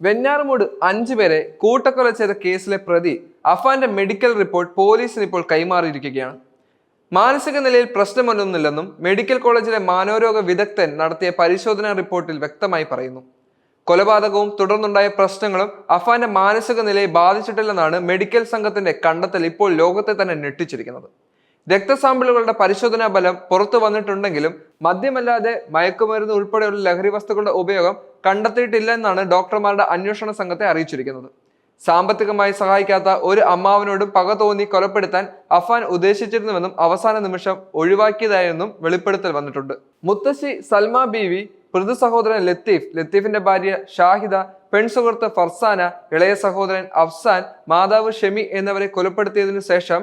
വെഞ്ഞാറമൂട് അഞ്ചു പേരെ കൂട്ടക്കൊല ചെയ്ത കേസിലെ പ്രതി അഫാന്റെ മെഡിക്കൽ റിപ്പോർട്ട് പോലീസിന് ഇപ്പോൾ കൈമാറിയിരിക്കുകയാണ്. മാനസിക നിലയിൽ പ്രശ്നമൊന്നുമില്ലെന്നും മെഡിക്കൽ കോളേജിലെ മാനോരോഗ വിദഗ്ധൻ നടത്തിയ പരിശോധനാ റിപ്പോർട്ടിൽ വ്യക്തമായി പറയുന്നു. കൊലപാതകവും തുടർന്നുണ്ടായ പ്രശ്നങ്ങളും അഫാന്റെ മാനസിക നിലയെ ബാധിച്ചിട്ടില്ലെന്നാണ് മെഡിക്കൽ സംഘത്തിന്റെ കണ്ടെത്തൽ ഇപ്പോൾ ലോകത്തെ തന്നെ ഞെട്ടിച്ചിരിക്കുന്നത്. രക്തസാമ്പിളുകളുടെ പരിശോധനാ ഫലം പുറത്തു വന്നിട്ടുണ്ടെങ്കിലും മദ്യമല്ലാതെ മയക്കുമരുന്ന് ഉൾപ്പെടെയുള്ള ലഹരി വസ്തുക്കളുടെ ഉപയോഗം കണ്ടെത്തിയിട്ടില്ല എന്നാണ് ഡോക്ടർമാരുടെ അന്വേഷണ സംഘത്തെ അറിയിച്ചിരിക്കുന്നത്. സാമ്പത്തികമായി സഹായിക്കാത്ത ഒരു അമ്മാവനോടും പക തോന്നി കൊലപ്പെടുത്താൻ അഫാൻ ഉദ്ദേശിച്ചിരുന്നുവെന്നും അവസാന നിമിഷം ഒഴിവാക്കിയതായെന്നും വെളിപ്പെടുത്തൽ വന്നിട്ടുണ്ട്. മുത്തശ്ശി സൽമ ബീവി മൃദു സഹോദരൻ ലത്തീഫ് ലത്തീഫിന്റെ ഭാര്യ ഷാഹിദ പെൺസുഹൃത്ത് ഫർസാന ഇളയ സഹോദരൻ അഫ്സാൻ മാതാവ് ഷെമി എന്നിവരെ കൊലപ്പെടുത്തിയതിനു ശേഷം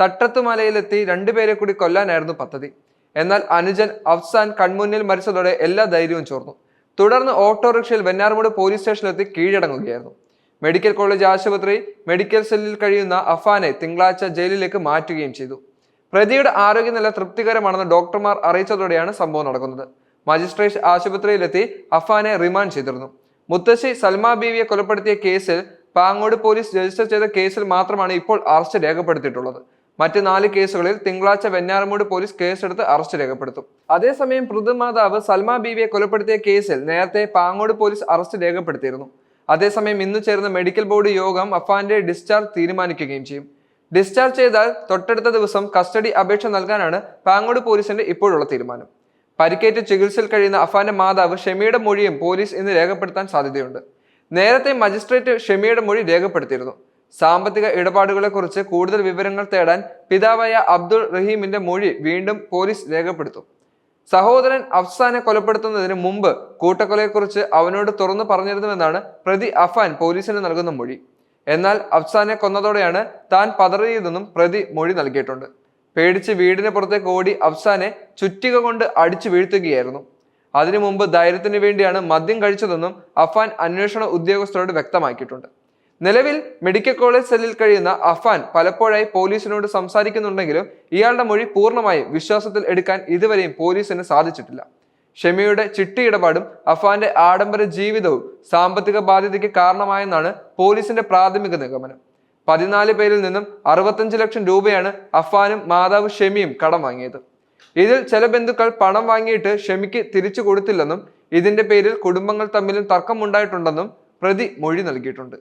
തട്ടത്തുമലയിലെത്തി രണ്ടുപേരെ കൂടി കൊല്ലാനായിരുന്നു പദ്ധതി. എന്നാൽ അനുജൻ അഫ്സാൻ കൺമുന്നിൽ മരിച്ചതോടെ എല്ലാ ധൈര്യവും ചോർന്നു. തുടർന്ന് ഓട്ടോറിക്ഷയിൽ വെഞ്ഞാറമൂട് പോലീസ് സ്റ്റേഷനിലെത്തി കീഴടങ്ങുകയായിരുന്നു. മെഡിക്കൽ കോളേജ് ആശുപത്രി മെഡിക്കൽ സെല്ലിൽ കഴിയുന്ന അഫാനെ തിങ്കളാഴ്ച ജയിലിലേക്ക് മാറ്റുകയും ചെയ്തു. പ്രതിയുടെ ആരോഗ്യനില തൃപ്തികരമാണെന്ന് ഡോക്ടർമാർ അറിയിച്ചതോടെയാണ് സംഭവം നടക്കുന്നത്. മജിസ്ട്രേറ്റ് ആശുപത്രിയിലെത്തി അഫാനെ റിമാൻഡ് ചെയ്തിരുന്നു. മുത്തശ്ശി സൽമാ ബീവിയെ കൊലപ്പെടുത്തിയ കേസിൽ പാങ്ങോട് പോലീസ് രജിസ്റ്റർ ചെയ്ത കേസിൽ മാത്രമാണ് ഇപ്പോൾ അറസ്റ്റ് രേഖപ്പെടുത്തിയിട്ടുള്ളത്. മറ്റ് നാല് കേസുകളിൽ തിങ്കളാഴ്ച വെഞ്ഞാറമൂട് പോലീസ് കേസെടുത്ത് അറസ്റ്റ് രേഖപ്പെടുത്തും. അതേസമയം മൃതമാതാവ് സൽമാ ബീവിയെ കൊലപ്പെടുത്തിയ കേസിൽ നേരത്തെ പാങ്ങോട് പോലീസ് അറസ്റ്റ് രേഖപ്പെടുത്തിയിരുന്നു. അതേസമയം ഇന്ന് ചേർന്ന മെഡിക്കൽ ബോർഡ് യോഗം അഫാന്റെ ഡിസ്ചാർജ് തീരുമാനിക്കുകയും ചെയ്യും. ഡിസ്ചാർജ് ചെയ്താൽ തൊട്ടടുത്ത ദിവസം കസ്റ്റഡി അപേക്ഷ നൽകാനാണ് പാങ്ങോട് പോലീസിന്റെ ഇപ്പോഴുള്ള തീരുമാനം. പരിക്കേറ്റ് ചികിത്സയിൽ കഴിയുന്ന അഫാന്റെ മാതാവ് ഷെമിയുടെ മൊഴിയും പോലീസ് ഇന്ന് രേഖപ്പെടുത്താൻ സാധ്യതയുണ്ട്. നേരത്തെ മജിസ്ട്രേറ്റ് ഷെമിയുടെ മൊഴി രേഖപ്പെടുത്തിയിരുന്നു. സാമ്പത്തിക ഇടപാടുകളെക്കുറിച്ച് കൂടുതൽ വിവരങ്ങൾ തേടാൻ പിതാവായ അബ്ദുൾ റഹീമിന്റെ മൊഴി വീണ്ടും പോലീസ് രേഖപ്പെടുത്തും. സഹോദരൻ അഫ്സാനെ കൊലപ്പെടുത്തുന്നതിന് മുമ്പ് കൂട്ടക്കൊലയെക്കുറിച്ച് അവനോട് തുറന്നു പറഞ്ഞിരുന്നുവെന്നാണ് പ്രതി അഫാൻ പോലീസിന് നൽകുന്ന മൊഴി. എന്നാൽ അഫ്സാനെ കൊന്നതോടെയാണ് താൻ പതറിയതെന്നും പ്രതി മൊഴി നൽകിയിട്ടുണ്ട്. പേടിച്ച് വീടിന് പുറത്തേക്ക് ഓടി അഫ്സാനെ ചുറ്റിക കൊണ്ട് അടിച്ചു വീഴ്ത്തുകയായിരുന്നു. അതിനു മുമ്പ് ധൈര്യത്തിന് വേണ്ടിയാണ് മദ്യം കഴിച്ചതെന്നും അഫാൻ അന്വേഷണ ഉദ്യോഗസ്ഥരോട് വ്യക്തമാക്കിയിട്ടുണ്ട്. നിലവിൽ മെഡിക്കൽ കോളേജ് സെല്ലിൽ കഴിയുന്ന അഫാൻ പലപ്പോഴായി പോലീസിനോട് സംസാരിക്കുന്നുണ്ടെങ്കിലും ഇയാളുടെ മൊഴി പൂർണമായും വിശ്വാസത്തിൽ എടുക്കാൻ ഇതുവരെയും പോലീസിന് സാധിച്ചിട്ടില്ല. ഷെമിയുടെ ചിട്ടി ഇടപാടും അഫാന്റെ ആഡംബര ജീവിതവും സാമ്പത്തിക ബാധ്യതയ്ക്ക് കാരണമായെന്നാണ് പോലീസിന്റെ പ്രാഥമിക നിഗമനം. പതിനാല് പേരിൽ നിന്നും അറുപത്തഞ്ച് ലക്ഷം രൂപയാണ് അഫാനും മാതാവ് ഷെമിയും കടം വാങ്ങിയത്. ഇതിൽ ചില ബന്ധുക്കൾ പണം വാങ്ങിയിട്ട് ഷെമിക്ക് തിരിച്ചു കൊടുത്തില്ലെന്നും ഇതിന്റെ പേരിൽ കുടുംബങ്ങൾ തമ്മിലും തർക്കമുണ്ടായിട്ടുണ്ടെന്നും പ്രതി മൊഴി നൽകിയിട്ടുണ്ട്.